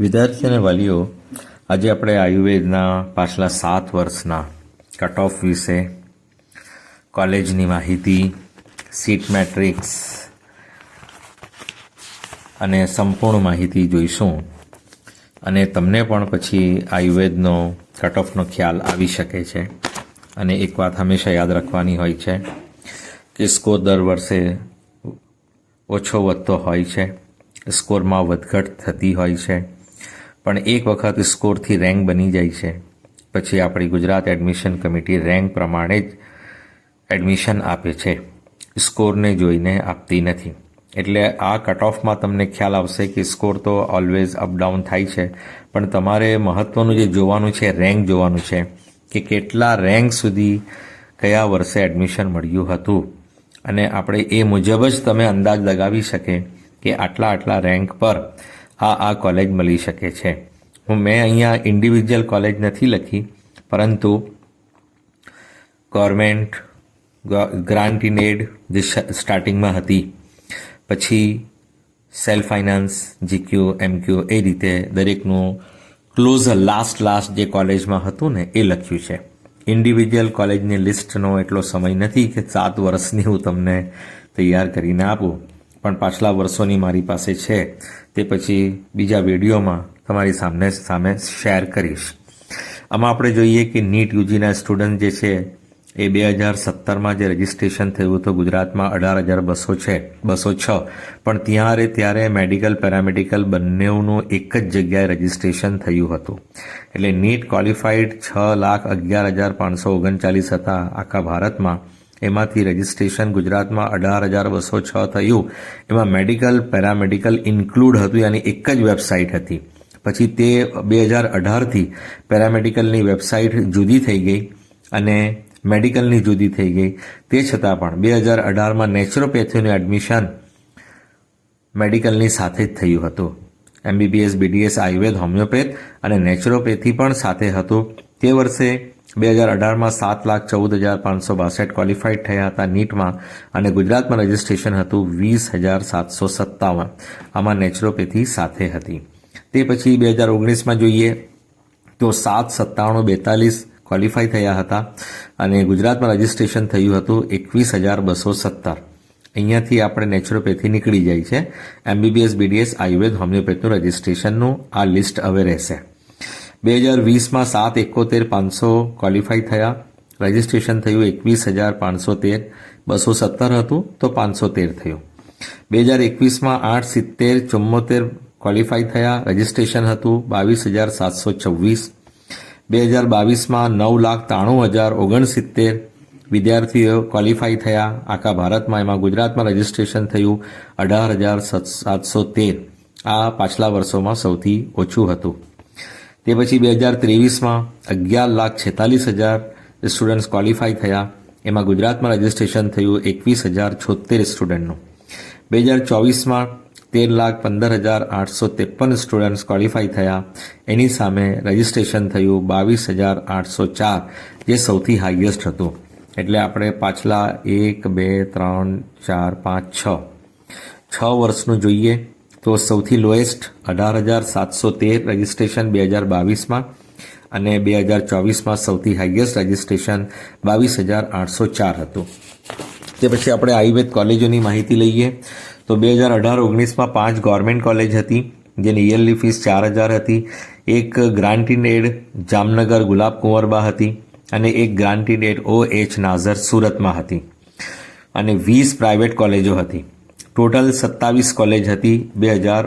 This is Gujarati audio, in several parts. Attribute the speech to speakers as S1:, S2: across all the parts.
S1: વિદ્યાર્થી અને વાલીઓ, આજે આપણે આયુર્વેદના પાછલા સાત વર્ષના કટ ઓફ વિશે કોલેજની માહિતી સીટ મેટ્રિક્સ અને સંપૂર્ણ માહિતી જોઈશું. અને તમને પણ પછી આયુર્વેદનો કટ ઓફનો ખ્યાલ આવી શકે છે. અને એક વાત હંમેશા યાદ રાખવાની હોય છે કે સ્કોર દર વર્ષે ઓછો વધતો હોય છે. સ્કોરમાં વધઘટ થતી હોય છે. પણ એક વખત સ્કોરથી રેન્ક બની જાય છે. પછી આપણી ગુજરાત એડમિશન કમિટી રેન્ક પ્રમાણે જ એડમિશન આપે છે. સ્કોરને જોઈને આપતી નથી. એટલે આ કટ ઓફમાં તમને ખ્યાલ આવશે કે સ્કોર તો ઓલવેઝ અપડાઉન થાય છે. પણ તમારે મહત્વનું જે જોવાનું છે, રેન્ક જોવાનું છે, કે કેટલા રેન્ક સુધી કયા વર્ષે એડમિશન મળ્યું હતું. અને આપણે એ મુજબ જ તમે અંદાજ લગાવી શકે કે આટલા આટલા રેન્ક પર આ આ કોલેજ મળી શકે છે. હું, મેં અહીંયા ઇન્ડિવિજ્યુઅલ કોલેજ નથી લખી, પરંતુ ગવર્મેન્ટ ગ્રાન્ટ ઇન એડ જે સ્ટાર્ટિંગમાં હતી, પછી સેલ્ફ ફાઇનાન્સ જીક્યુ એમક્યુ એ રીતે દરેકનું ક્લોઝ લાસ્ટ લાસ્ટ જે કોલેજમાં હતું ને, એ લખ્યું છે. ઇન્ડિવિજ્યુઅલ કોલેજની લિસ્ટનો એટલો સમય નથી કે સાત વર્ષની હું તમને તૈયાર કરીને આપું. પણ પાછલા વર્ષોની મારી પાસે છે, તે પછી બીજા વિડીયોમાં તમારી સામને, સામે શેર કરીશ. આમાં આપણે જોઈએ કે નીટ યુજીના સ્ટુડન્ટ જે છે, એ બે હજાર સત્તરમાં જે રજિસ્ટ્રેશન થયું હતું ગુજરાતમાં અઢાર હજાર બસો છે, બસો છ. પણ ત્યારે ત્યારે મેડિકલ, પેરામેડિકલ બંનેનું એક જ જગ્યાએ રજિસ્ટ્રેશન થયું હતું. એટલે નીટ ક્વોલિફાઈડ છ લાખ અગિયાર હજાર પાંચસો ઓગણચાલીસ હતા આખા ભારતમાં. એમાંથી રજિસ્ટ્રેશન ગુજરાતમાં અઢાર હજાર બસો છ થયું. એમાં મેડિકલ પેરામેડિકલ ઇન્ક્લુડ હતું, યાની એક જ વેબસાઇટ હતી. પછી તે બે હજાર અઢારથી પેરામેડિકલની વેબસાઇટ જુદી થઈ ગઈ અને મેડિકલની જુદી થઈ ગઈ. તે છતાં પણ બે હજાર અઢારમાં નેચરોપેથીનું એડમિશન મેડિકલની સાથે જ થયું હતું. એમબીબીએસ બીડીએસ આયુર્વેદ હોમિયોપેથ અને નેચરોપેથી પણ સાથે હતું. તે વર્ષે બે હજાર અઢારમાં સાત લાખ ચૌદ હજાર પાંચસો બાસઠ ક્વોલિફાઈડ થયા હતા નીટમાં અને ગુજરાતમાં રજિસ્ટ્રેશન હતું વીસ હજાર સાતસો સત્તાવન. આમાં નેચરોપેથી સાથે હતી. તે પછી બે હજાર ઓગણીસમાં જોઈએ તો સાત સત્તાણું બેતાલીસ ક્વોલિફાઈ થયા હતા અને ગુજરાતમાં રજિસ્ટ્રેશન થયું હતું એકવીસ હજાર બસો સત્તર. અહીંયાથી આપણે નેચરોપેથી નીકળી જાય છે. એમબીબીએસ, બીડીએસ, આયુર્વેદ, હોમિયોપેથનું રજિસ્ટ્રેશનનું આ લિસ્ટ હવે રહેશે. બે હજાર વીસમાં સાત એકોતેર પાંચસો ક્વોલિફાઈ થયા. રજિસ્ટ્રેશન થયું એકવીસ હજાર પાંચસો તેર. બસો સત્તર હતું તો પાંચસો તેર થયું. બે હજાર એકવીસમાં આઠ સિત્તેર ચુમ્મોતેર ક્વોલિફાઈ થયા. રજિસ્ટ્રેશન હતું બાવીસ હજાર સાતસો છવ્વીસ. બે હજાર બાવીસમાં નવ લાખ ત્રાણું હજાર ઓગણસિત્તેર વિદ્યાર્થીઓ ક્વોલિફાઈ થયા. આખા ભારતમાં એમાં ગુજરાતમાં રજિસ્ટ્રેશન થયું અઢાર હજાર સાતસો તેર. આ પાછલા વર્ષોમાં સૌથી ઓછું હતું. તે પછી બે હજાર ત્રેવીસમાં અગિયાર લાખ છેતાલીસ હજાર સ્ટુડન્ટ્સ ક્વોલિફાઈ થયા. એમાં ગુજરાતમાં રજિસ્ટ્રેશન થયું એકવીસ હજાર છોતેર સ્ટુડન્ટનું બે હજાર ચોવીસમાં તેર લાખ પંદર હજાર આઠસો ત્રેપન સ્ટુડન્ટ્સ ક્વોલિફાઈ થયા. એની સામે રજિસ્ટ્રેશન થયું બાવીસ હજાર આઠસો ચાર, જે સૌથી હાઈએસ્ટ હતું. એટલે આપણે પાછલા એક, બે, ત્રણ, ચાર, પાંચ, છ. છ વર્ષનું જોઈએ. તો સૌથી લોએસ્ટ અઢાર હજાર સાતસો તેર રજિસ્ટ્રેશન બે હજાર બાવીસમાં અને બે હજાર ચોવીસમાં સૌથી હાઈએસ્ટ રજિસ્ટ્રેશન બાવીસ હજાર આઠસો ચાર હતું. તે પછી આપણે આયુર્વેદ કોલેજોની માહિતી લઈએ. તો બે હજાર અઢાર ઓગણીસમાં પાંચ ગવર્મેન્ટ કોલેજ હતી, જેની યરલી ફીસ ચાર હજાર હતી. એક grant in aid Jamnagar Gulab Kunverba હતી અને એક grant in aid O H Nazar સુરતમાં હતી. અને વીસ પ્રાઇવેટ કોલેજો હતી. ટોટલ સત્તાવીસ કોલેજ હતી બે હજાર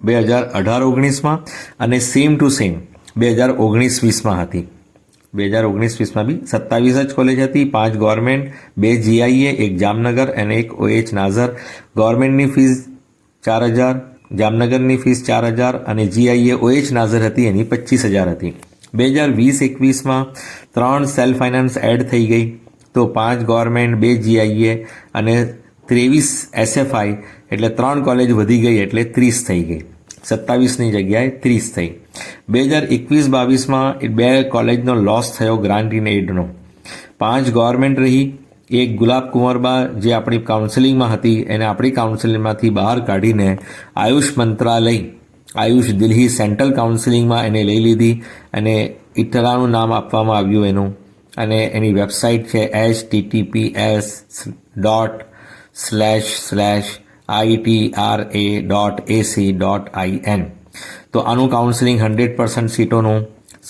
S1: બે હજાર અઢાર ઓગણીસમાં અને સેમ ટુ સેમ બે હજાર ઓગણીસ વીસમાં હતી. બે હજાર ઓગણીસ વીસમાં બી સત્તાવીસ જ કોલેજ હતી, પાંચ ગવર્મેન્ટ, બે જીઆઈએ એક જામનગર અને એક ઓએચ નાઝર. ગવર્મેન્ટની ફીસ ચાર હજાર, જામનગરની ફીસ ચાર હજાર અને જીઆઈએ ઓએચ નાઝર હતી, એની પચીસ હજાર હતી. બે હજાર વીસ એકવીસમાં ત્રણ સેલ્ફ ફાઇનાન્સ એડ થઈ ગઈ. તો પાંચ ગવર્મેન્ટ, બે જીઆઈએ અને ત્રેવીસ એસએફઆઈ એટલે ત્રણ કોલેજ વધી ગઈ એટલે ત્રીસ થઈ ગઈ. સત્તાવીસની જગ્યાએ ત્રીસ થઈ. બે હજાર એકવીસ બાવીસમાં બે કોલેજનો લોસ થયો ગ્રાન્ટ ઇન એડનો પાંચ ગવર્મેન્ટ રહી. એક ગુલાબ કુંવરબા જે આપણી કાઉન્સિલિંગમાં હતી, એને આપણી કાઉન્સિલિંગમાંથી બહાર કાઢીને આયુષ મંત્રાલય, આયુષ દિલ્હી સેન્ટ્રલ કાઉન્સિલિંગમાં એને લઈ લીધી અને ઇટરાનું નામ આપવામાં આવ્યું એનું. અને એની વેબસાઇટ છે H TTP S dot slash slash ITR A dot AC dot I N તો આનું કાઉન્સિલિંગ હંડ્રેડ પર્સન્ટ સીટોનું.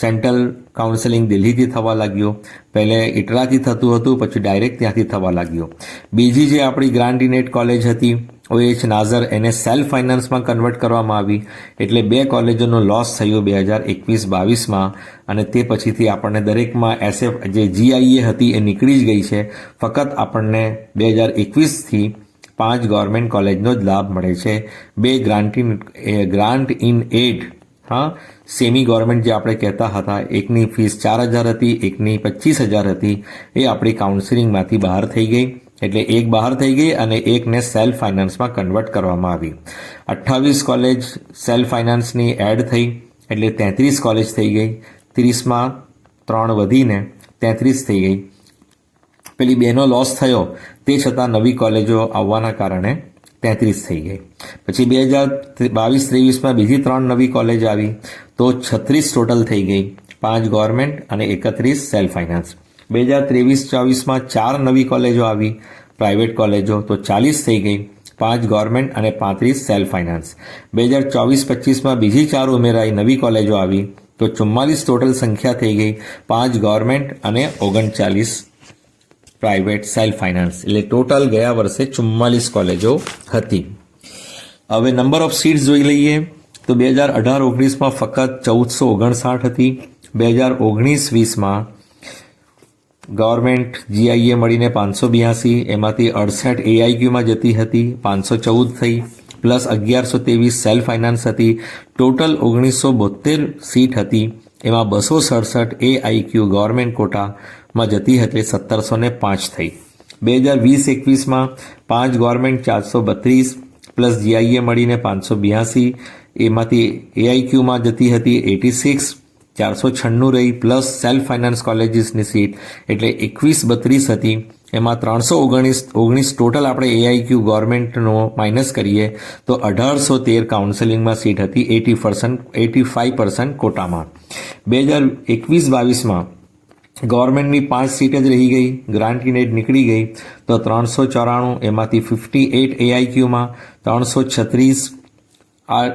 S1: સેન્ટ્રલ કાઉન્સિલિંગ દિલ્હીથી થવા લાગ્યું. પહેલે ઇટરાથી થતું હતું, પછી ડાયરેક્ટ ત્યાંથી થવા લાગ્યું. બીજી જે આપણી ગ્રાન્ડિનેટ કોલેજ હતી ઓએચ નાઝર એને સેલ્ફ ફાઇનાન્સમાં કન્વર્ટ કરવામાં આવી. એટલે બે કોલેજોનો લોસ થયો બે હજાર એકવીસ બાવીસમાં અને તે પછીથી આપણને દરેકમાં એસએફ જે જીઆઈએ હતી એ નીકળી જ ગઈ છે. ફક્ત આપણને બે હજાર એકવીસથી પાંચ ગવર્મેન્ટ કોલેજનો જ લાભ મળે છે. બે grant in grant in aid હા સેમી ગવર્મેન્ટ જે આપણે કહેતા હતા, એકની ફીસ ચાર હજાર હતી, એકની પચીસ હજાર હતી, એ આપણી કાઉન્સિલિંગમાંથી બહાર થઈ ગઈ. એટલે એક બહાર થઈ ગઈ અને એકને સેલ્ફ ફાઇનાન્સમાં કન્વર્ટ કરવામાં આવી. અઠ્ઠાવીસ કોલેજ સેલ્ફ ફાઇનાન્સની એડ થઈ, એટલે તેત્રીસ કોલેજ થઈ ગઈ. ત્રીસમાં ત્રણ વધીને તેત્રીસ થઈ ગઈ. પેલી બેનો લોસ થયો, તે છતાં નવી કોલેજો આવવાના કારણે તેત્રીસ થઈ ગઈ. પછી બે હજાર બાવીસ ત્રેવીસમાં બીજી ત્રણ નવી કોલેજ આવી, તો છત્રીસ ટોટલ થઈ ગઈ. પાંચ ગવર્મેન્ટ અને એકત્રીસ સેલ્ફ ફાઇનાન્સ. બે હજાર ત્રેવીસ ચોવીસમાં ચાર નવી કોલેજો આવી. પ્રાઇવેટ કોલેજો તો ચાલીસ થઈ ગઈ, પાંચ ગવર્મેન્ટ અને પાંત્રીસ સેલ્ફ ફાઇનાન્સ. બે હજાર ચોવીસ પચીસમાં બીજી ચાર ઉમેરાઈ નવી કોલેજો આવી, તો ચુમ્માલીસ ટોટલ સંખ્યા થઈ ગઈ, પાંચ ગવર્મેન્ટ અને ઓગણચાલીસ પ્રાઇવેટ સેલ્ફ ફાઇનાન્સ. એટલે ટોટલ ગયા વર્ષે ચુમ્માલીસ કોલેજો હતી. હવે નંબર ઓફ સીટ્સ જોઈ લઈએ, તો બે હજાર અઢાર ઓગણીસમાં ફક્ત ચૌદસો ઓગણસાઠ હતી. બે હજાર ઓગણીસ વીસમાં ગવર્મેન્ટ જીઆઈએ મળીને પાંચસો બ્યાસી, એમાંથી અડસઠ એઆઈક્યુમાં જતી હતી, પાંચસો ચૌદ થઈ, પ્લસ અગિયારસો ત્રેવીસ સેલ્ફ ફાઇનાન્સ હતી, ટોટલ ઓગણીસો બોતેર સીટ હતી, એમાં બસો સડસઠ એઆઈક્યુ ગવર્મેન્ટ કોટામાં જતી હતી સત્તરસો ને પાંચ થઈ. બે હજાર વીસ એકવીસમાં પાંચ ગવર્મેન્ટ ચારસો બત્રીસ, પ્લસ જીઆઈએ મળીને પાંચસો બ્યાસી, એમાંથી એઆઈક્યુમાં જતી હતી એટી સિક્સ ચારસો છન્નું રહી પ્લસ સેલ્ફ ફાઇનાન્સ કોલેજીસની સીટ એટલે એકવીસ બત્રીસ હતી. એમાં ત્રણસો ઓગણીસ ઓગણીસ ટોટલ આપણે એઆઈક્યુ ગવર્મેન્ટનો માઇનસ કરીએ, તો અઢારસો તેર કાઉન્સેલિંગમાં સીટ હતી, eighty percent eighty five percent કોટામાં. બે હજાર એકવીસ બાવીસમાં ગવર્મેન્ટની પાંચ સીટ જ રહી ગઈ ગ્રાન્ટ ઇનેડ નીકળી ગઈ, તો ત્રણસો ચોરાણું એમાંથી ફિફ્ટી એટ એઆઈક્યુમાં ત્રણસો છત્રીસ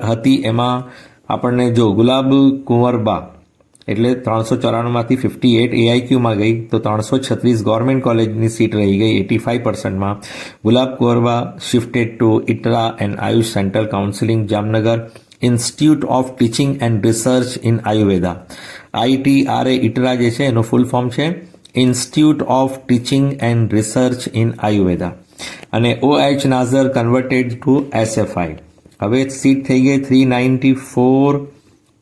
S1: હતી. એમાં આપણને જો ગુલાબ કુંવરબા એટલે ત્રણસો ચોરાણુંમાંથી ફિફ્ટી એટ એઆઈક્યુમાં ગઈ, તો ત્રણસો છત્રીસ ગવર્મેન્ટ કોલેજની સીટ રહી ગઈ એટી ફાઇવ પર્સન્ટમાં ગુલાબ Korwa shifted to ITRA and AYUSH central counselling Jamnagar. Institute of teaching and research in Ayurveda ITRA ITRA જે છે, એનું ફૂલ ફોર્મ છે. Institute of teaching and research in Ayurveda અને O H Nazar converted to SFI હવે સીટ થઈ ગઈ three ninety four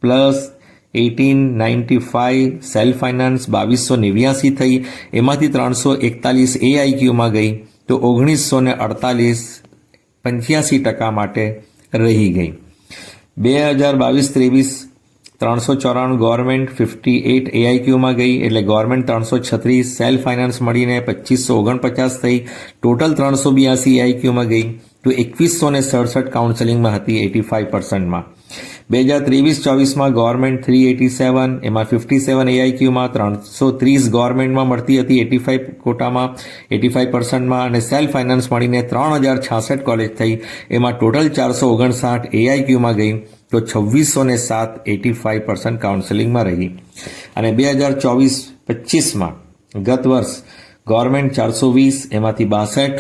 S1: plus eighteen ninety five self finance બાવીસો નેવ્યાસી થઈ. એમાંથી ત્રણસો એકતાલીસ એઆઈક્યુમાં ગઈ. તો ઓગણીસો ને અડતાલીસ પંચ્યાસી ટકા માટે રહી ગઈ. બે હજાર બાવીસ ત્રેવીસ ત્રણસો ચોરાણું ગવર્મેન્ટ ફિફ્ટી એઇટ એઆઈક્યુમાં ગઈ. એટલે ગવર્મેન્ટ ત્રણસો છત્રીસ સેલ્ફ ફાઇનાન્સ મળીને પચીસો ઓગણપચાસ થઈ. ટોટલ ત્રણસો બ્યાસી એઆઈક્યુમાં ગઈ. તો એકવીસો ને સડસઠ કાઉન્સેલિંગમાં હતી એટી ફાઇવ પર્સન્ટમાં. બે હજાર ત્રેવીસ ચોવીસમાં ગવર્મેન્ટ થ્રી એટી સેવન એમાં ફિફ્ટી સેવન એઆઈક્યુમાં ત્રણસો ત્રીસ ગવર્મેન્ટમાં મળતી હતી એટી ફાઇવ કોટામાં એટી ફાઇવ પર્સન્ટમાં અને સેલ્ફ ફાઇનાન્સ મળીને ત્રણ હજાર છાસઠ કોલેજ થઈ. એમાં ટોટલ ચારસો ઓગણસાઠ એઆઈક્યુમાં ગઈ, તો છવ્વીસો ને સાત એટી ફાઇવ પર્સન્ટ કાઉન્સેલિંગમાં રહી. અને બે હજાર ચોવીસ પચીસમાં ગત વર્ષ ગવર્મેન્ટ ચારસો વીસ, એમાંથી બાસઠ,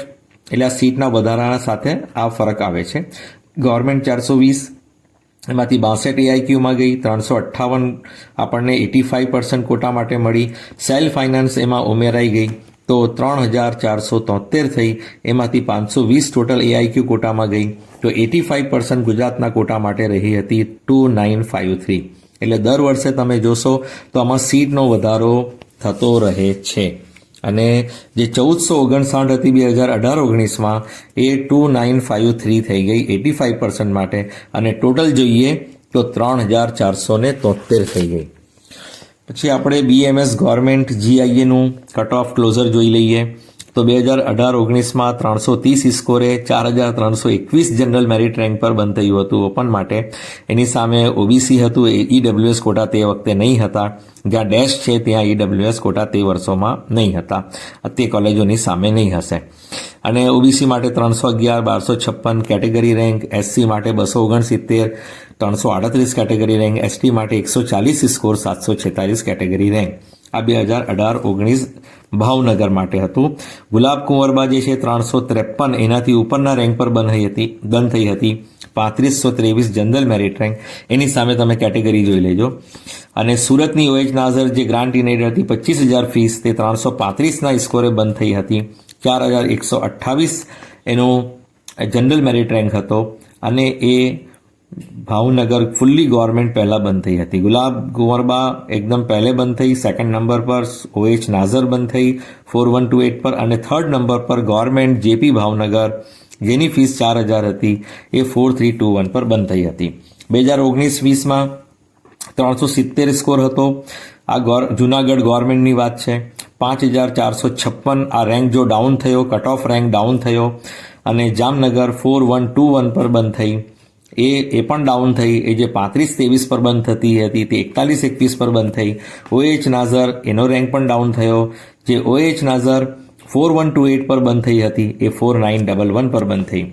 S1: એટલે આ સીટના વધારાના સાથે આ ફરક આવે છે. ગવર્મેન્ટ ચારસો વીસ એમાંથી બાસઠ એઆઈક્યુમાં ગઈ, ત્રણસો અઠ્ઠાવન આપણને એટી ફાઇવ પર્સન્ટ કોટા માટે મળી. સેલ્ફ ફાઇનાન્સ એમાં ઉમેરાઈ ગઈ તો ત્રણ હજાર ચારસો તોતેર થઈ, એમાંથી પાંચસો વીસ ટોટલ એઆઈક્યુ કોટામાં ગઈ. તો એટી ફાઇવ પર્સન્ટ ગુજરાતના કોટા માટે રહી હતી ટુ નાઇન ફાઇવ થ્રી. એટલે દર વર્ષે તમે જોશો તો આમાં સીટનો વધારો થતો રહે છે. અને જે ચૌદસો ઓગણસાઠ હતી બે હજાર અઢાર ઓગણીસમાં, એ ટુ નાઇન ફાઇવ થ્રી થઈ ગઈ, એટી ફાઇવ પર્સન્ટ માટે. અને ટોટલ જોઈએ તો ત્રણ હજાર ચારસો ને તોતેર થઈ ગઈ. પછી આપણે બીએમએસ ગવર્મેન્ટ જીઆઈએનું કટ ઓફ ક્લોઝર જોઈ લઈએ. તો બે હજાર અઢાર ઓગણીસમાં ત્રણસો ત્રીસ સ્કોરે ચાર હજાર ત્રણસો એકવીસ જનરલ મેરિટ રેન્ક પર બંધ થયું હતું ઓપન માટે. એની સામે ઓબીસી હતું, એ ઈડબ્લ્યુએસ કોટા તે વખતે નહીં હતા. જ્યાં ડેશ છે, ત્યાં ઈડબ્લ્યુએસ કોટા તે વર્ષોમાં નહીં હતા. તે કોલેજોની સામે નહીં હશે. અને ઓબીસી માટે ત્રણસો અગિયાર, બારસો છપ્પન કેટેગરી રેન્ક એસસી માટે બસો ઓગણસિત્તેર, ત્રણસો આડત્રીસ કેટેગરી રેન્ક એસટી માટે એકસો ચાલીસ સ્કોર, સાતસો છેતાલીસ કેટેગરી રેન્ક. આ બે હજાર અઢાર ઓગણીસ ભાવનગર માટે હતું. ગુલાબ કુંવરબા જે છે ત્રણસો ત્રેપન એનાથી ઉપરના રેન્ક પર બંધ હતી, બંધ થઈ હતી. પાંત્રીસો ત્રેવીસ જનરલ મેરિટ રેન્ક. એની સામે તમે કેટેગરી જોઈ લેજો. અને સુરતની ઓએચ નાઝર જે ગ્રાન્ટ ઇનેડ હતી, પચીસ હજાર ફીસ તે ત્રણસો પાંત્રીસના સ્કોરે બંધ થઈ હતી. ચાર હજાર એકસો અઠ્ઠાવીસ એનો જનરલ મેરિટ રેન્ક હતો. અને એ ભાવનગર ફુલ્લી ગવર્મેન્ટ પહેલાં બંધ થઈ હતી. ગુલાબ કુંવરબા એકદમ પહેલે બંધ થઈ સેકન્ડ નંબર પર ઓએચ નાઝર બંધ થઈ ફોર વન ટુ એટ પર અને થર્ડ નંબર પર ગવર્મેન્ટ જેપી ભાવનગર, જેની ફીસ ચાર હજાર હતી, એ ફોર થ્રી ટુ વન પર બંધ થઈ હતી. બે હજાર ઓગણીસ વીસમાં ત્રણસો સિત્તેર સ્કોર હતો. આ ગોર, જુનાગઢ ગવર્મેન્ટની વાત છે. પાંચ હજાર ચારસો છપ્પન આ રેન્ક જો ડાઉન થયો કટ ઓફ રેન્ક ડાઉન થયો અને Jamnagar four one two one પર બંધ થઈ. એ એ પણ ડાઉન થઈ. એ જે પાંત્રીસ ત્રેવીસ પર બંધ થતી હતી, તે એકતાલીસ એકવીસ પર બંધ થઈ. ઓએચ નાઝર એનો રેન્ક પણ ડાઉન થયો. જે OH Nazar four one two eight પર બંધ થઈ હતી, એ ફોર નાઇન ડબલ વન પર બંધ થઈ.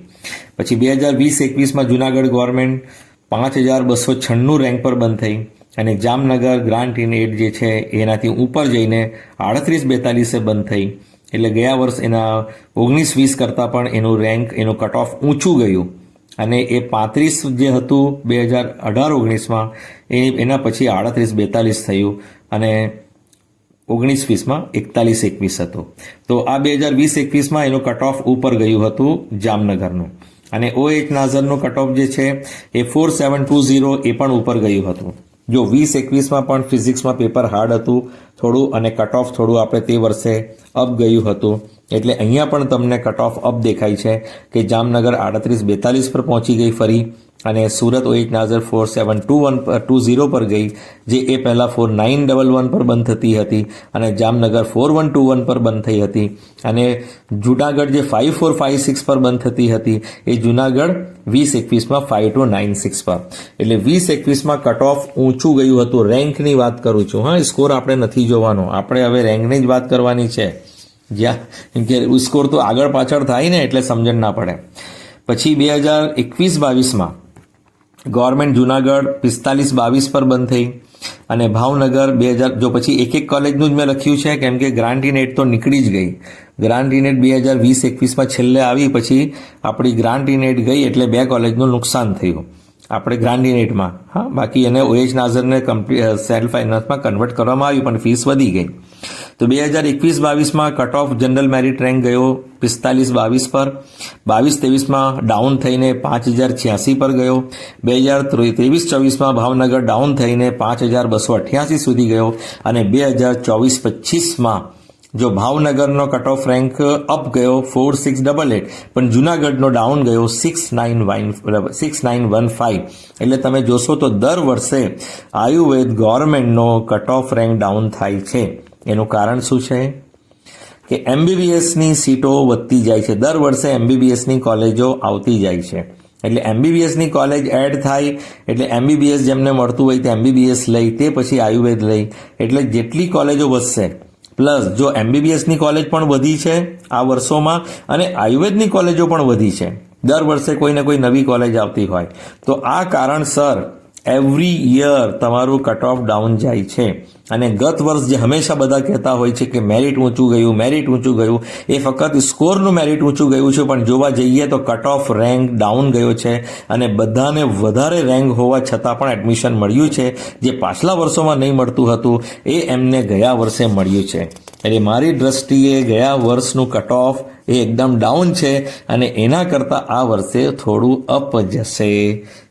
S1: પછી બે હજાર વીસ એકવીસમાં જુનાગઢ ગવર્મેન્ટ પાંચ હજાર બસો છન્નું રેન્ક પર બંધ થઈ. અને જામનગર ગ્રાન્ટ ઇન એડ જે છે, એનાથી ઉપર જઈને આડત્રીસ બેતાલીસે બંધ થઈ. એટલે ગયા વર્ષ એના ઓગણીસ વીસ કરતાં પણ એનું રેન્ક એનું કટ ઓફ ઊંચું ગયું. અને એ પાંત્રીસ જે હતું બે હજાર અઢાર ઓગણીસમાં, એ એના પછી આડત્રીસ, બેતાલીસ થયું અને ઓગણીસ વીસમાં એકતાલીસ એકવીસ હતું. તો આ બે હજાર વીસ એકવીસમાં એનું કટ ઓફ ઉપર ગયું હતું જામનગરનું. અને ઓ એચ નાઝરનું કટ ઓફ જે છે, એ ફોર સેવન ટુ ઝીરો એ પણ ઉપર ગયું હતું. જો વીસ એકવીસમાં પણ ફિઝિક્સમાં પેપર હાર્ડ હતું થોડું અને કટ ઓફ થોડું આપણે તે વર્ષે અપ ગયું હતું. એટલે અહીંયા પણ તમને કટ ઓફ અપ દેખાય છે કે જામનગર આડત્રીસ બેતાલીસ પર પહોંચી ગઈ ફરી અને Surat OH Nazar four seven two one two zero પર ગઈ, જે એ પહેલાં ફોર નાઇન ડબલ વન પર બંધ થતી હતી અને Jamnagar four one two one પર બંધ થઈ હતી. અને જુનાગઢ જે ફાઇવ ફોર ફાઇવ સિક્સ પર બંધ થતી હતી, એ જુનાગઢ વીસ એકવીસમાં ફાઇવ ટુ નાઇન સિક્સ પર. એટલે વીસ એકવીસમાં કટ ઓફ ઊંચું ગયું હતું. રેન્કની વાત કરું છું. હા સ્કોર આપણે નથી જોવાનો. આપણે હવે રેન્કની જ વાત કરવાની છે. જ્યાં કે સ્કોર તો આગળ પાછળ થાય ને એટલે સમજણ ના પડે. પછી બે હજાર એકવીસ બાવીસમાં ગવર્મેન્ટ જુનાગઢ પિસ્તાલીસ બાવીસ પર બંધ થઈ અને ભાવનગર બે હજાર જો પછી એક એક કોલેજનું જ મેં લખ્યું છે, કેમ કે ગ્રાન્ટ ઇનેટ તો નીકળી જ ગઈ. ગ્રાન્ટ ઇનેટ બે હજાર વીસ એકવીસમાં છેલ્લે આવી, પછી આપણી ગ્રાન્ટ ઇનેટ ગઈ એટલે બે કોલેજનું નુકસાન થયું. આપણે ગ્રાન્ડિનેટમાં હા, બાકી એને ઓએચ નાઝરને કમ્પ્લી સેલ્ફ ફાઇનાન્સમાં કન્વર્ટ કરવામાં આવ્યું, પણ ફીસ વધી ગઈ. તો બે હજાર એકવીસ બાવીસમાં cut off general merit rank ગયો પિસ્તાલીસ બાવીસ પર. બાવીસ ત્રેવીસમાં ડાઉન થઈને પાંચ હજાર છ્યાસી પર ગયો. બે હજાર ત્રેવીસ ચોવીસમાં ભાવનગર ડાઉન થઈને પાંચ હજાર બસો અઠ્યાસી સુધી ગયો. અને બે હજાર ચોવીસ પચીસમાં જો ભાવનગરનો કટ ઓફ રેન્ક અપ ગયો ફોર સિક્સ ડબલ એટ પણ જુનાગઢનો ડાઉન ગયો six nine nine six nine one five એટલે તમે જોશો તો દર વર્ષે આયુર્વેદ ગવર્મેન્ટનો કટ ઓફ રેન્ક ડાઉન થાય છે. એનું કારણ શું છે? કે એમબીબીએસની સીટો વધતી જાય છે. દર વર્ષે એમબીબીએસની કોલેજો આવતી જાય છે. એટલે એમબીબીએસની કોલેજ એડ થાય, એટલે એમબીબીએસ જેમને મળતું હોય તે એમબીબીએસ લઈ તે પછી આયુર્વેદ લઈ એટલે જેટલી કોલેજો વધશે પ્લસ જો એમબીબીએસની કોલેજ પણ વધી છે આ વર્ષોમાં, અને આયુર્વેદની કોલેજો પણ વધી છે. દર વર્ષે કોઈને કોઈ નવી કોલેજ આવતી હોય. તો આ કારણસર એવરી યર તમારું કટ ઓફ ડાઉન જાય છે. અને ગત વર્ષ જે હંમેશા બધા કહેતા હોય છે કે મેરિટ ઊંચું ગયું મેરિટ ઊંચું ગયું, એ ફક્ત સ્કોરનું મેરિટ ઊંચું ગયું છે, પણ જોવા જઈએ તો કટ ઓફ રેન્ક ડાઉન ગયો છે અને બધાને વધારે રેન્ક હોવા છતાં પણ એડમિશન મળ્યું છે, જે પાછલા વર્ષોમાં નહીં મળતું હતું, એ એમને ગયા વર્ષે મળ્યું છે. એટલે મારી દ્રષ્ટિએ ગયા વર્ષનું કટ ઓફ એ એકદમ ડાઉન છે અને એના કરતાં આ વર્ષે થોડું અપ જશે.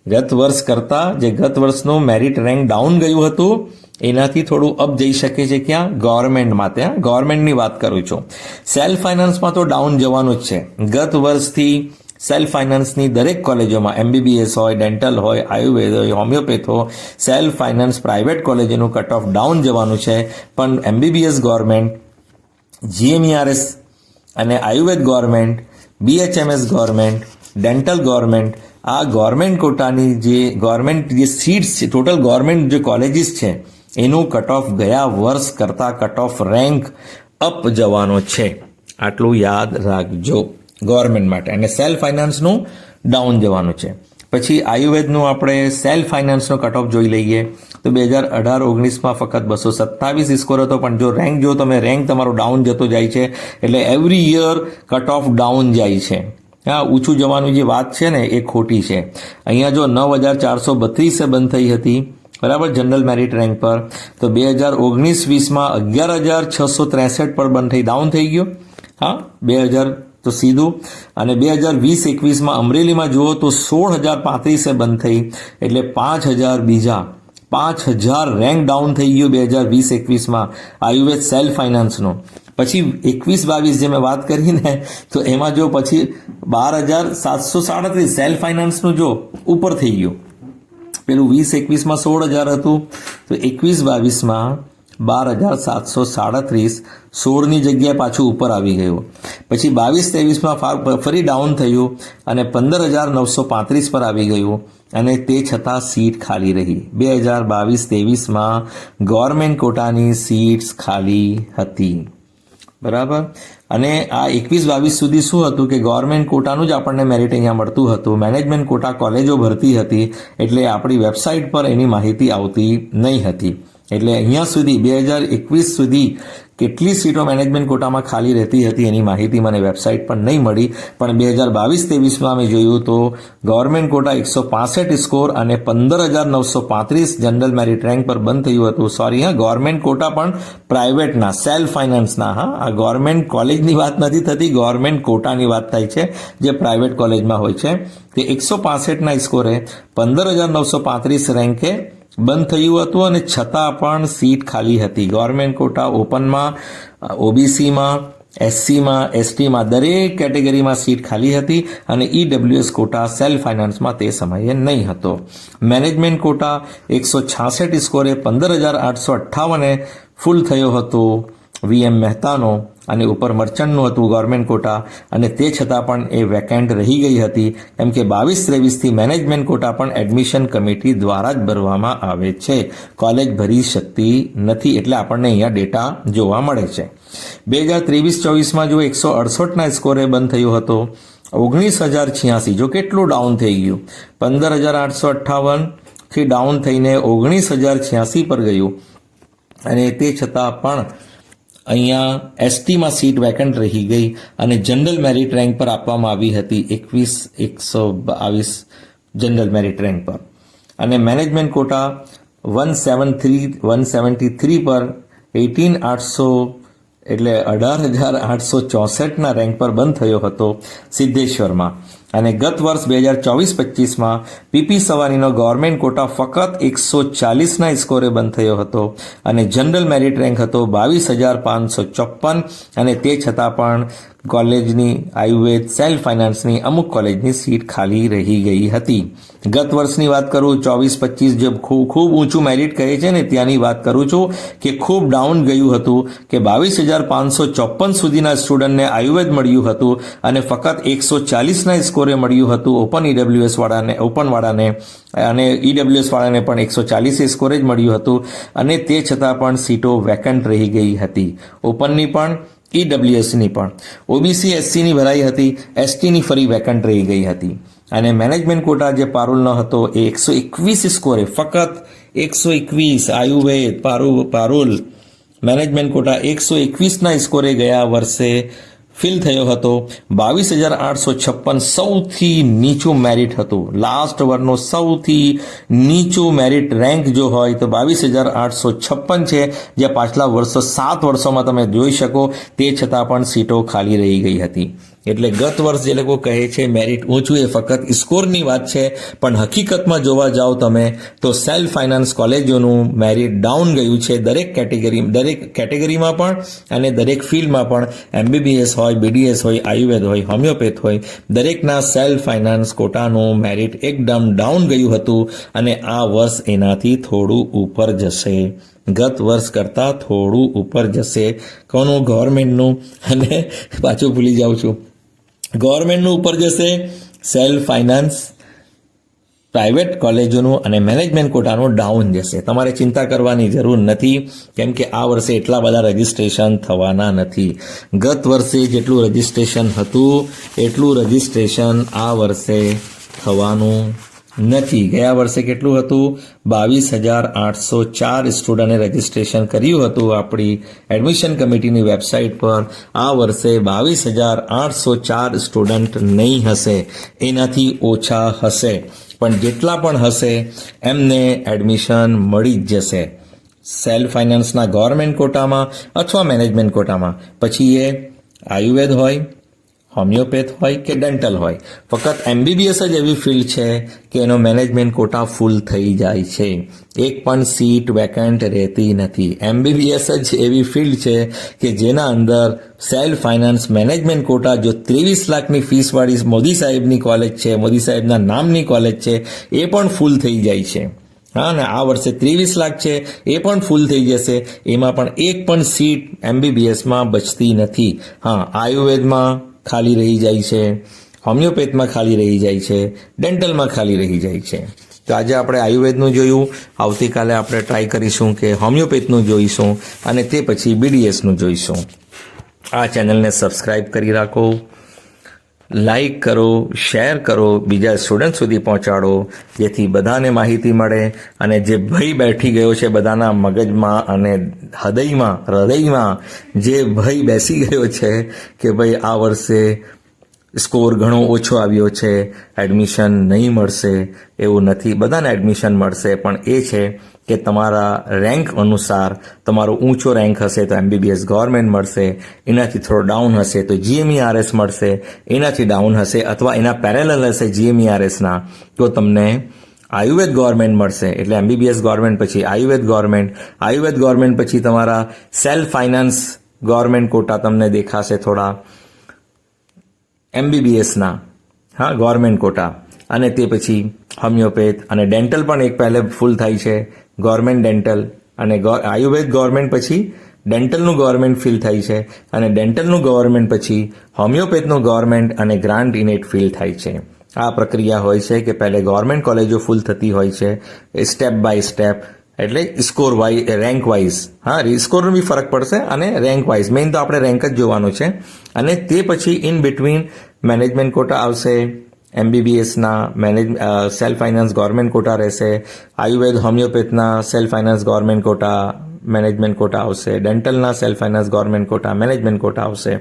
S1: ગત વર્ષ કરતાં જે ગત વર્ષનું મેરિટ રેન્ક ડાઉન ગયું હતું એનાથી થોડું અપ જઈ શકે છે ક્યાં? ગવર્મેન્ટમાં. ત્યાં ગવર્મેન્ટની વાત કરું છું. સેલ્ફ ફાઇનાન્સમાં તો ડાઉન જવાનું જ છે. ગત વર્ષથી સેલ્ફ ફાઇનાન્સની દરેક કોલેજોમાં એમબીબીએસ હોય, ડેન્ટલ હોય, આયુર્વેદ હોય, હોમિયોપેથ હોય સેલ્ફ ફાઇનાન્સ પ્રાઇવેટ કોલેજોનું કટ ઓફ ડાઉન જવાનું છે. પણ એમબીબીએસ ગવર્મેન્ટ, જીએમઈઆરએસ અને Ayurveda government, BHMS government, dental government, આ ગવર્મેન્ટ કોટાની જે ગવર્મેન્ટ જે સીટ્સ છે ટોટલ ગવર્મેન્ટ જે કોલેજીસ છે એનું કટ ઓફ ગયા વર્ષ કરતાં કટ ઓફ રેન્ક અપ જવાનો છે. આટલું યાદ રાખજો ગવર્મેન્ટ માટે. અને સેલ્ફ ફાઇનાન્સનું ડાઉન જવાનું છે. પછી આયુર્વેદનું આપણે સેલ્ફ ફાઇનાન્સનો કટ ઓફ જોઈ લઈએ. તો બે હજાર અઢાર, ઓગણીસમાં ફક્ત બસો સત્તાવીસ સ્કોર હતો, પણ જો રેન્ક જો તમે રેન્ક તમારો ડાઉન જતો જાય છે. એટલે every year cut off down જાય છે. હા, ઊંચું જવાનું જે વાત છે ને, એ ખોટી છે. અહીંયા જો નવ હજાર ચારસો બત્રીસે બંધ થઈ હતી બરાબર? જનરલ મેરિટ રેન્ક પર. તો બે હજાર ઓગણીસ વીસમાં અગિયાર હજાર છસો ત્રેસઠ પર બંધ થઈ, ડાઉન થઈ ગયો. હા, બે હજાર તો સીધું. અને બે હજાર વીસ એકવીસમાં અમરેલીમાં જુઓ તો સોળ હજાર પાંત્રીસે બંધ થઈ, એટલે પાંચ હજાર બીજા. પાંચ હજાર રેન્ક ડાઉન થઈ ગયું બે હજાર વીસ એકવીસમાં આયુર્વેદ સેલ્ફ ફાઇનાન્સનો. પછી એકવીસ બાવીસ જે મેં વાત કરી ને, તો એમાં જો પછી બાર હજાર સાતસો સાડત્રીસ સેલ્ફ ફાઇનાન્સનું જો ઉપર થઈ ગયું. પેલું વીસ એકવીસમાં સોળ હજાર હતું. તો એકવીસ બાવીસમાં બાર હજાર સાતસો સાડત્રીસ સોળની જગ્યાએ પાછું ઉપર આવી ગયું. પછી બાવીસ ત્રેવીસમાં ફરી ડાઉન થયું અને પંદર હજાર નવસો પાંત્રીસ પર આવી ગયું અને તે છતાં સીટ ખાલી રહી. બે હજાર બાવીસ ત્રેવીસમાં ગવર્મેન્ટ કોટાની સીટ્સ ખાલી હતી. બરાબર? અને આ એકવીસ બાવીસ સુધી શું હતું કે ગવર્મેન્ટ કોટાનું જ આપણને મેરિટ અહીંયા મળતું હતું. મેનેજમેન્ટ કોટા કોલેજો ભરતી હતી, એટલે આપણી વેબસાઇટ પર એની માહિતી આવતી નહીં હતી. એટલે અહીંયા સુધી, બે હજાર એકવીસ સુધી કેટલી સીટો મેનેજમેન્ટ કોટામાં ખાલી રહેતી હતી એની માહિતી મને વેબસાઇટ પર નહીં મળી. પણ બે હજાર બાવીસ ત્રેવીસમાં અમે જોયું તો ગવર્મેન્ટ કોટા એકસો પાસઠ સ્કોર અને પંદર હજાર નવસો પાંત્રીસ જનરલ મેરિટ રેન્ક પર બંધ થયું હતું. સોરી હા ગવર્મેન્ટ કોટા પણ પ્રાઇવેટના સેલ્ફ ફાઇનાન્સના હા. આ ગવર્મેન્ટ કોલેજની વાત નથી થતી ગવર્મેન્ટ કોટાની વાત થાય છે, જે પ્રાઇવેટ કોલેજમાં હોય છે. તે એકસો પાસઠના સ્કોરે પંદર હજાર નવસો પાંત્રીસ રેન્કે બંધ થયું હતું અને છતાં પણ સીટ ખાલી હતી. ગવર્મેન્ટ કોટા ઓપનમાં, ઓબીસીમાં, એસસીમાં, એસટીમાં દરેક કેટેગરીમાં સીટ ખાલી હતી અને ઈડબ્લ્યુએસ કોટા સેલ્ફ ફાઇનાન્સમાં તે સમયે નહીં હતો. મેનેજમેન્ટ કોટા એકસો છાસઠ સ્કોરે પંદર હજાર આઠસો અઠ્ઠાવને ફૂલ થયો હતો. વીએમ મહેતાનો અને ઉપર મર્ચન્ટનું હતું ગવર્મેન્ટ કોટા અને તે છતાં પણ એ વેકેન્ટ રહી ગઈ હતી. કેમ કે બાવીસ ત્રેવીસથી મેનેજમેન્ટ કોટા પણ એડમિશન કમિટી દ્વારા જ ભરવામાં આવે છે. કોલેજ ભરી શકતી નથી એટલે આપણને અહીંયા ડેટા જોવા મળે છે. બે હજાર ત્રેવીસ ચોવીસમાં જો એકસો અડસઠના સ્કોરે બંધ થયો હતો. ઓગણીસ હજાર છ્યાસી, જો કેટલું ડાઉન થઈ ગયું. પંદર હજાર આઠસો અઠ્ઠાવનથી ડાઉન થઈને ઓગણીસ હજાર છ્યાસી પર ગયું. અને તે છતાં પણ અહીંયા એસટીમાં સીટ વેકન્ટ રહી ગઈ અને જનરલ મેરિટ રેન્ક પર આપવામાં આવી હતી એકવીસ, એકસો બાવીસ જનરલ મેરિટ રેન્ક પર. અને management quota one seven three one seventy three પર એટીન આઠસો, એટલે અઢાર હજાર આઠસો ચોસઠના રેન્ક પર બંધ થયો હતો સિદ્ધેશ્વરમાં. અને ગત વર્ષ બે હજાર ચોવીસ પચીસમાં પીપી સવારીનો ગવર્મેન્ટ કોટા ફક્ત એકસો ચાલીસના સ્કોરે બંધ થયો હતો અને જનરલ મેરિટ રેન્ક હતો બાવીસ હજાર પાંચસો ચોપ્પન અને તે છતાં પણ કોલેજની આયુર્વેદ સેલ્ફ ફાઇનાન્સની અમુક કોલેજની સીટ ખાલી રહી ગઈ હતી. ગત વર્ષની વાત કરું, ચોવીસ પચીસ જે ખૂબ ખૂબ ઊંચું મેરિટ કહે છે ને, ત્યાંની વાત કરું છું કે ખૂબ ડાઉન ગયું હતું કે બાવીસ હજાર પાંચસો ચોપ્પન સુધીના સ્ટુડન્ટને આયુર્વેદ મળ્યું હતું અને ફક્ત એકસો ચાલીસના મળ્યું હતું. ઓપન ઈડબ્લ્યુએસ વાળાને ઓપન વાળાને, અને ઈડબ્લ્યુએસ વાળાને પણ એકસો ચાલીસ સ્કોરે જ મળ્યું હતું. અને તે છતાં પણ સીટો વેકન્ટ રહી ગઈ હતી. ઓપનની પણ ઈડબ્લ્યુએસની પણ. ઓબીસી એસસીની ભરાઈ હતી. એસટીની ફરી વેકન્ટ રહી ગઈ હતી. અને મેનેજમેન્ટ કોટા જે પારુલનો હતો, એ એકસો એકવીસ સ્કોરે ફક્ત એકસો એકવીસ, આયુર્વેદ, પારુ, પારુલ. મેનેજમેન્ટ કોટા એકસો એકવીસના સ્કોરે ગયા વર્ષે ફિલ થયો હતો. બાવીસ હજાર આઠસો છપ્પન સૌથી નીચું મેરિટ હતું. લાસ્ટ વરનો સૌથી નીચું મેરિટ રેન્ક જો હોય તો બાવીસ હજાર આઠસો છપ્પન છે. જે પાછલા વર્ષો સાત વર્ષોમાં તમે જોઈ શકો. તે છતાં પણ સીટો ખાલી રહી ગઈ હતી. એટલે ગત વર્ષ જે લોકો કહે છે મેરિટ ઊંચું એ ફક્ત સ્કોરની વાત છે, પણ હકીકતમાં જોવા જાઓ તમે, તો સેલ્ફ ફાઇનાન્સ કોલેજોનું મેરિટ ડાઉન ગયું છે, દરેક કેટેગરી દરેક કેટેગરીમાં પણ અને દરેક ફિલ્ડમાં પણ. એમબીબીએસ હોય બીડીએસ હોય આયુર્વેદ હોય હોમિયોપેથ હોય, દરેકના સેલ્ફ ફાઇનાન્સ કોટાનું મેરિટ એકદમ ડાઉન ગયું હતું અને આ વર્ષ એનાથી થોડું ઉપર જશે. ગત વર્ષ કરતાં થોડું ઉપર જશે. કોનું ગવર્મેન્ટનું? અને પાછું ભૂલી જાઉં છું. ગવર્મેન્ટનું ઉપર જશે, સેલ્ફ ફાઇનાન્સ, પ્રાઇવેટ કોલેજોનું અને મેનેજમેન્ટ કોટાનું ડાઉન જશે. તમારે ચિંતા કરવાની જરૂર નથી, કેમ કે આ વર્ષે એટલા બધા રજિસ્ટ્રેશન થવાના નથી. ગત વર્ષે જેટલું રજિસ્ટ્રેશન હતું, એટલું રજિસ્ટ્રેશન આ વર્ષે થવાનું નથી. ગયા વર્ષે કેટલું હતું? બાવીસ હજાર આઠસો ચાર સ્ટુડન્ટે રજિસ્ટ્રેશન કર્યું હતું. આપણી એડમિશન કમિટીની વેબસાઇટ પર આ વર્ષે બાવીસ હજાર આઠસો ચાર સ્ટુડન્ટ નહીં હશે. એનાથી ઓછા હશે. પણ જેટલા પણ હશે, એમને એડમિશન મળી જ જશે. સેલ્ફ ફાઇનાન્સના ગવર્મેન્ટ કોટામાં અથવા મેનેજમેન્ટ કોટામાં પછી એ આયુર્વેદ હોય હોમિયોપેથ હોય કે ડેન્ટલ હોય? ફક્ત એમબીબીએસ જ એવી ફિલ્ડ છે કે એનો મેનેજમેન્ટ કોટા ફૂલ થઈ જાય છે. એક પણ સીટ વેકેન્ટ રહેતી નથી. એમબીબીએસ જ એવી ફિલ્ડ છે કે જેના અંદર સેલ્ફ ફાઇનાન્સ મેનેજમેન્ટ કોટા, જો ત્રેવીસ લાખની ફીસવાળી મોદી સાહેબની કોલેજ છે, મોદી સાહેબના નામની કોલેજ છે, એ પણ ફૂલ થઈ જાય છે. હા, ને આ વર્ષે ત્રેવીસ લાખ છે, એ પણ ફૂલ થઈ જશે. એમાં પણ એક પણ સીટ એમબીબીએસમાં બચતી નથી. હા, આયુર્વેદમાં ખાલી રહી જાય છે, હોમિયોપેથમાં ખાલી રહી જાય છે, ડેન્ટલમાં ખાલી રહી જાય છે. તો આજે આપણે આયુર્વેદનું જોયું, આવતીકાલે આપણે ટ્રાય કરીશું કે હોમિયોપેથનું જોઈશું અને તે પછી બીડીએસનું જોઈશું. આ ચેનલને સબસ્ક્રાઈબ કરી રાખો. લાઈક કરો શેર કરો, બીજા સ્ટુડન્ટ સુધી પહોંચાડો, જેથી બધાને માહિતી મળે અને જે ભય બેઠી ગયો છે બધાના મગજમાં અને હૃદયમાં હૃદયમાં જે ભય બેસી ગયો છે કે ભાઈ આ વર્ષે સ્કોર ઘણો ઓછો આવ્યો છે, એડમિશન નહીં મળશે, એવું નથી. બધાને એડમિશન મળશે, પણ એ છે કે તમારા રેન્ક અનુસાર તમારો ઊંચો રેન્ક હશે તો એમબીબીએસ ગવર્મેન્ટ મળશે, એનાથી થોડો ડાઉન હશે તો જીએમઈઆરએસ મળશે, એનાથી ડાઉન હશે અથવા એના પેરેલલ હશે જીએમઈઆરએસના તો તમને આયુર્વેદ ગવર્મેન્ટ મળશે. એટલે એમબીબીએસ ગવર્મેન્ટ પછી આયુર્વેદ ગવર્મેન્ટ આયુર્વેદ ગવર્મેન્ટ પછી તમારા સેલ્ફ ફાઇનાન્સ ગવર્મેન્ટ કોટા તમને દેખાશે થોડા એમબીબીએસના હા ગવર્મેન્ટ કોટા અને તે પછી હોમિયોપેથ અને ડેન્ટલ પણ એક પહેલે ફૂલ થાય છે. ગવર્મેન્ટ ડેન્ટલ અને આયુર્વેદ ગવર્મેન્ટ પછી ડેન્ટલનું ગવર્મેન્ટ ફિલ થાય છે અને ડેન્ટલનું ગવર્મેન્ટ પછી હોમિયોપેથનું ગવર્મેન્ટ અને ગ્રાન્ટ ઇનેટ ફિલ થાય છે. આ પ્રક્રિયા હોય છે કે પહેલે ગવર્મેન્ટ કોલેજો ફૂલ થતી હોય છે સ્ટેપ બાય સ્ટેપ, એટલે સ્કોર વાઇઝ રેન્ક વાઇઝ. હા સ્કોરનો બી ફરક પડશે અને રેન્ક વાઇઝ. મેઇન તો આપણે રેન્ક જ જોવાનું છે અને તે પછી ઇન બિટવીન મેનેજમેન્ટ કોટા આવશે એમબીબીએસના manage self finance government quota રહેશે. Ayurveda હોમિયોપેથના self finance government quota management quota આવશે ડેન્ટલના self finance government quota management quota આવશે.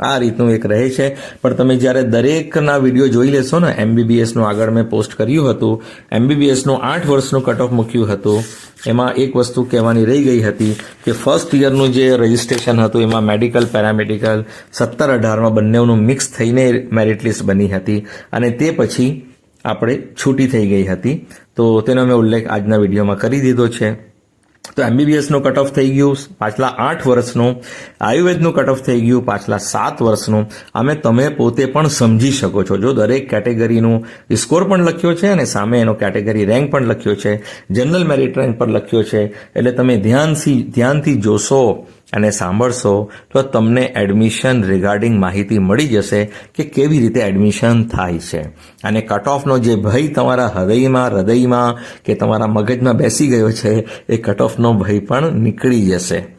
S1: આ રીતનું એક રહે છે. પણ તમે જ્યારે દરેકના વીડિયો જોઈ લેશો ને એમબીબીએસનું આગળ મેં પોસ્ટ કર્યું હતું એમબીબીએસનું આઠ વર્ષનું કટ ઓફ મૂક્યું હતું, એમાં એક વસ્તુ કહેવાની રહી ગઈ હતી કે ફર્સ્ટ યરનું જે રજિસ્ટ્રેશન હતું, એમાં મેડિકલ પેરામેડિકલ સત્તર અઢારમાં બંનેનું મિક્સ થઈને મેરિટ લિસ્ટ બની હતી. અને તે પછી આપણે છૂટી થઈ ગઈ હતી. તો તેનો મેં ઉલ્લેખ આજના વિડીયોમાં કરી દીધો છે. તો એમબીબીએસનું કટ ઓફ થઈ ગયું પાછલા આઠ વર્ષનું, આયુર્વેદનું કટ ઓફ થઈ ગયું પાછલા સાત વર્ષનું. અમે તમે પોતે પણ સમજી શકો છો. જો દરેક કેટેગરીનું સ્કોર પણ લખ્યો છે અને સામે એનો કેટેગરી રેન્ક પણ લખ્યો છે જનરલ મેરિટ રેન્ક પર લખ્યો છે, એટલે તમે ધ્યાનથી ધ્યાનથી જોશો અને સાંભળશો, તો તમને એડમિશન રિગાર્ડિંગ માહિતી મળી જશે કે કેવી રીતે એડમિશન થાય છે. અને કટ ઓફનો જે ભય તમારા હૃદયમાં હૃદયમાં કે તમારા મગજમાં બેસી ગયો છે, એ કટ ઓફનો ભય પણ નીકળી જશે.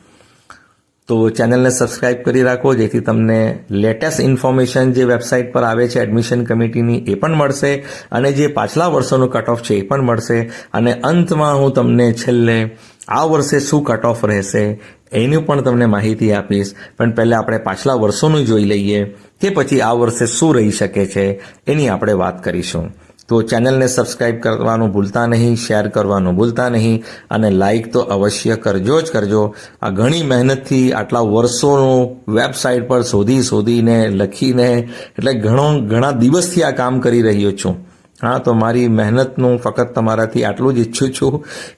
S1: તો ચેનલને સબસ્ક્રાઇબ કરી રાખો, જેથી તમને લેટેસ્ટ ઇન્ફોર્મેશન જે વેબસાઇટ પર આવે છે એડમિશન કમિટીની એ પણ મળશે. અને જે પાછલા વર્ષોનું કટ ઓફ છે, એ પણ મળશે. અને અંતમાં હું તમને છેલ્લે આ વર્ષે શું કટ ઓફ રહેશે એની પણ તમને માહિતી આપીશ. પણ પહેલાં આપણે પાછલા વર્ષોનું જોઈ લઈએ કે પછી આ વર્ષે શું રહી શકે છે એની આપણે વાત કરીશું. તો ચેનલને સબસ્ક્રાઇબ કરવાનું ભૂલતા નહીં, શેર કરવાનું ભૂલતા નહીં અને લાઇક તો અવશ્ય કરજો જ કરજો. આ ઘણી મહેનતથી આટલા વર્ષોનું વેબસાઇટ પર શોધી શોધીને લખીને એટલે ઘણો, ઘણા દિવસથી આ કામ કરી રહ્યો છું. હા, તો મારી મહેનતનું ફક્ત તમારાથી આટલું જ ઈચ્છું છું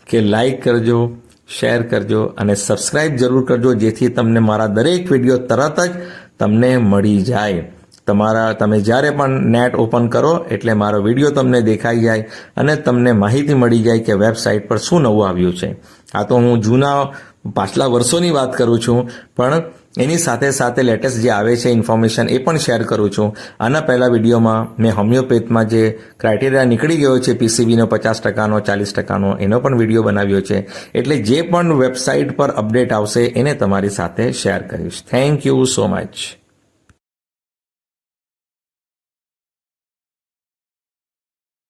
S1: કે લાઈક કરજો શેર કરજો અને સબસ્ક્રાઇબ જરૂર કરજો, જેથી તમને મારા દરેક વીડિયો તરત જ તમને મળી જાય. તમારા, તમે જ્યારે પણ નેટ ઓપન કરો, એટલે મારો વીડિયો તમને દેખાઈ જાય અને તમને માહિતી મળી જાય કે વેબસાઇટ પર શું નવું આવ્યું છે. આ તો હું જૂના પાછલા વર્ષોની વાત કરું છું, પણ એની સાથે સાથે લેટેસ્ટ જે આવે છે ઇન્ફોર્મેશન એ પણ શેર કરું છું. આના પહેલાં વિડીયોમાં મેં હોમિયોપેથમાં જે ક્રાઇટેરિયા નીકળી ગયો છે પીસીબીનો પચાસ ટકાનો, ચાલીસ ટકાનો, એનો પણ વીડિયો બનાવ્યો છે. એટલે જે પણ વેબસાઇટ પર અપડેટ આવશે, એને તમારી સાથે શેર કરીશ. Thank you so much